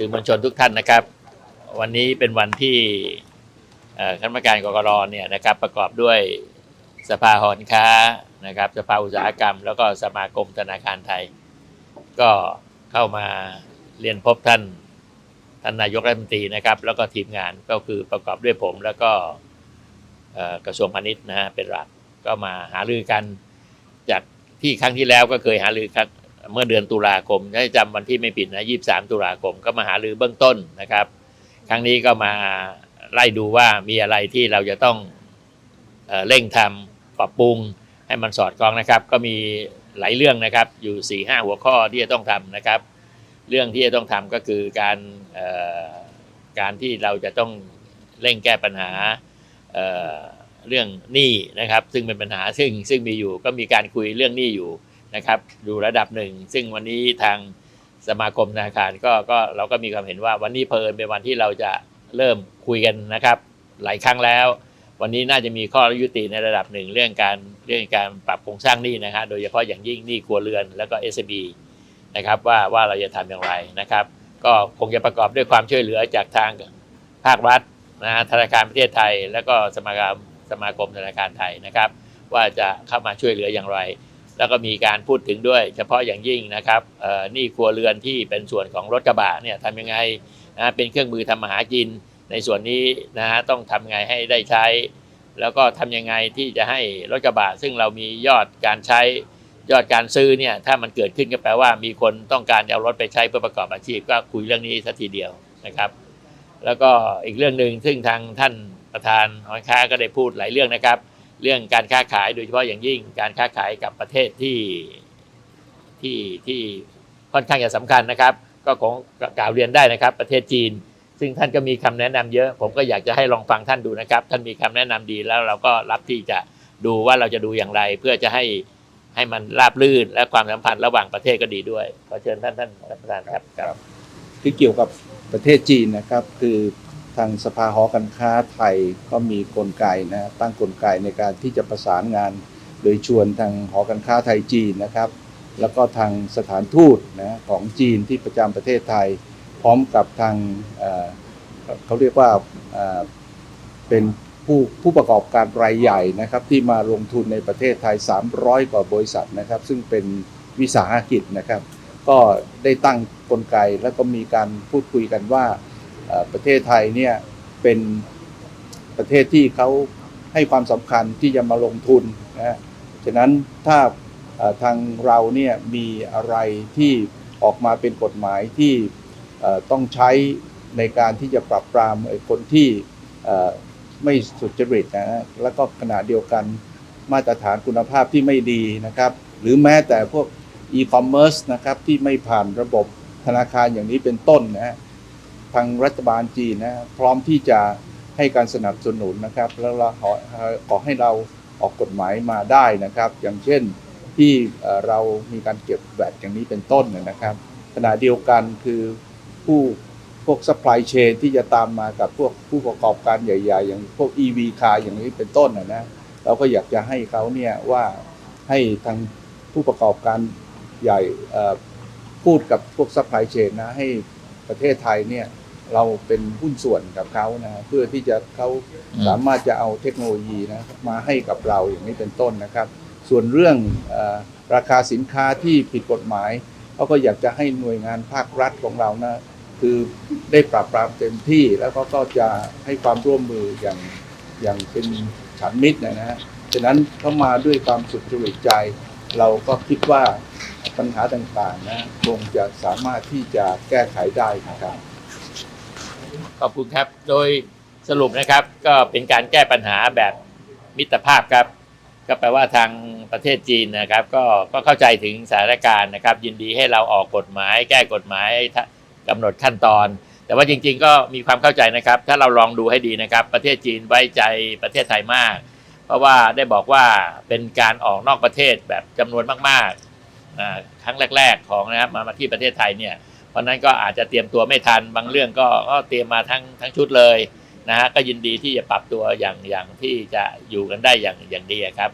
สื่อมวลชนทุกท่านนะครับ วันนี้เป็นวันที่คณะกรรมการกรกรเนี่ยนะครับประกอบด้วยสภาหอการค้านะครับ สภาอุตสาหกรรม แล้วก็สมาคมธนาคารไทย ก็เข้ามาเรียนพบท่านท่านนายกรัฐมนตรีนะครับ แล้วก็ทีมงานก็คือประกอบด้วยผม แล้วก็กระทรวงพาณิชย์นะฮะเป็นหลักก็มาหารือกันจากที่ครั้งที่แล้วก็เคยหารือครั้ง เมื่อเดือนตุลาคมถ้าจำวันที่ไม่ผิดนะ23 ตุลาคมก็มาหารือเบื้องต้นนะครับ ครั้งนี้ก็มาไล่ดูว่ามีอะไรที่เราจะต้องเอเร่งทำปรับปรุงให้มันสอดคล้องนะครับ ก็มีหลายเรื่องนะครับ อยู่4 5หัวข้อที่จะต้องทำนะครับ เรื่องที่จะต้องทำก็คือการการที่เราจะต้องเร่งแก้ปัญหาเเรื่องหนี้นะครับ ซึ่งเป็นปัญหาซึ่งซึ่งมีอยู่ก็มีการคุยเรื่องหนี้อยู่ นะครับอยู่ระดับหนึ่ง ซึ่งวันนี้ทางสมาคมธนาคารก็ก็เราก็มีความเห็นว่าวันนี้เพลินเป็นวันที่เราจะเริ่มคุยกันนะครับ หลายครั้งแล้ว วันนี้น่าจะมีข้อยุติในระดับหนึ่งเรื่องการเรื่องการปรับโครงสร้างหนี้นะฮะโดยเฉพาะอย่างยิ่งหนี้ครัวเรือนแล้วก็ s อ b นะครับว่าว่าเราจะทำอย่างไรนะครับ ก็คงจะประกอบด้วยความช่วยเหลือจากทางภาครัฐนะฮะธนาคารประเทศไทย แล้วก็สมาคมสมาคมธนาคารไทยนะครับ ว่าจะเข้ามาช่วยเหลืออย่างไร แล้วก็มีการพูดถึงด้วยเฉพาะอย่างยิ่งนะครับนี่ครัวเรือนที่เป็นส่วนของรถกระบะเนี่ยทำยังไงนะเป็นเครื่องมือทำมาหากิน ในส่วนนี้นะฮะต้องทำยังไงให้ได้ใช้ แล้วก็ทำยังไงที่จะให้รถกระบะซึ่งเรามียอดการใช้ยอดการซื้อเนี่ยถ้ามันเกิดขึ้นก็แปลว่ามีคนต้องการจะเอารถไปใช้เพื่อประกอบอาชีพ ก็คุยเรื่องนี้สักทีเดียวนะครับ แล้วก็อีกเรื่องหนึ่งซึ่งทางท่านประธานหอการค้าก็ได้พูดหลายเรื่องนะครับ เรื่องการค้าขายโดยเฉพาะอย่างยิ่งการค้าขายกับประเทศที่ที่ที่ค่อนข้างจะสำคัญนะครับ ก็ของกล่าวเรียนได้นะครับ ประเทศจีน ซึ่งท่านก็มีคำแนะนำเยอะ ผมก็อยากจะให้ลองฟังท่านดูนะครับ ท่านมีคำแนะนำดีแล้วเราก็รับที่จะดูว่าเราจะดูอย่างไร เพื่อจะให้ให้มันราบรื่นและความสัมพันธ์ระหว่างประเทศก็ดีด้วยขอเชิญท่านท่านประธานครับครับ ที่เกี่ยวกับประเทศจีนนะครับ คือ ทางสภาหอการค้าไทยก็มีกลไกนะตั้งกลไกในการที่จะประสานงาน โดยชวนทางหอการค้าไทยจีนนะครับ แล้วก็ทางสถานทูตนะของจีนที่ประจำประเทศไทย พร้อมกับทางเเขาเรียกว่าเเป็นผู้ผู้ประกอบการรายใหญ่นะครับที่มาลงทุนในประเทศไทย 300 กว่าบริษัทนะครับ ซึ่งเป็นวิสาหกิจนะครับ ก็ได้ตั้งกลไกแล้วก็มีการพูดคุยกันว่า ประเทศไทยเนี่ยเป็นประเทศที่เขาให้ความสำคัญที่จะมาลงทุนนะฉะนั้นถ้าทางเราเนี่ยมีอะไรที่ออกมาเป็นกฎหมายที่ต้องใช้ในการที่จะปรับปรามคนที่ไม่สุจริตนะฮะแล้วก็ขณะเดียวกันมาตรฐานคุณภาพที่ไม่ดีนะครับ หรือแม้แต่พวก e-commerce นะครับที่ไม่ผ่านระบบธนาคารอย่างนี้เป็นต้นนะฮะ ทางรัฐบาลจีนนะพร้อมที่จะให้การสนับสนุนนะครับ แล้วเราขอขอให้เราออกกฎหมายมาได้นะครับ อย่างเช่นที่เรามีการเก็บแบตอย่างนี้เป็นต้นนะครับขณะเดียวกันคือผู้พวก supply chain ที่จะตามมากับพวกผู้ประกอบการใหญ่ ๆ อย่างพวก EV car อย่างนี้เป็นต้นนะนะเราก็อยากจะให้เขาเนี่ยว่าให้ทางผู้ประกอบการใหญ่พูดกับพวกซัพพลายเชนนะให้ประเทศไทยเนี่ย เราเป็นหุ้นส่วนกับเขานะเพื่อที่จะเขาอืมสามารถจะเอาเทคโนโลยีนะมาให้กับเราอย่างนี้เป็นต้นนะครับ ส่วนเรื่องเออราคาสินค้าที่ผิดกฎหมายเขาก็อยากจะให้หน่วยงานภาครัฐของเรานะคือได้ปราบปรามเต็มที่แล้วก็ก็จะให้ความร่วมมืออย่างอย่างเป็นฉันมิตรนะฮะฉะนั้นเข้ามาด้วยความสุจริตใจ เราก็คิดว่าปัญหาต่างๆนะคงจะสามารถที่จะแก้ไขได้นะครับ ขอบคุณครับ โดยสรุปนะครับก็เป็นการแก้ปัญหาแบบมิตรภาพครับ ก็แปลว่าทางประเทศจีนนะครับ ก็ก็เข้าใจถึงสถานการณ์นะครับ ยินดีให้เราออกกฎหมาย แก้กฎหมายทะกำหนดขั้นตอน แต่ว่าจริง ๆ ก็มีความเข้าใจนะครับ ถ้าเราลองดูให้ดีนะครับ ประเทศจีนไว้ใจประเทศไทยมาก เพราะว่าได้บอกว่าเป็นการออกนอกประเทศแบบจำนวนมากๆครั้งแรก ๆ ของนะครับมามาที่ประเทศไทยเนี่ย เพราะนั้นก็อาจจะเตรียมตัวไม่ทันบางเรื่องก็ก็เตรียมมาทั้งทั้งชุดเลยนะฮะก็ยินดีที่จะปรับตัวอย่างอย่างที่จะอยู่กันได้อย่างอย่างดีอะครับ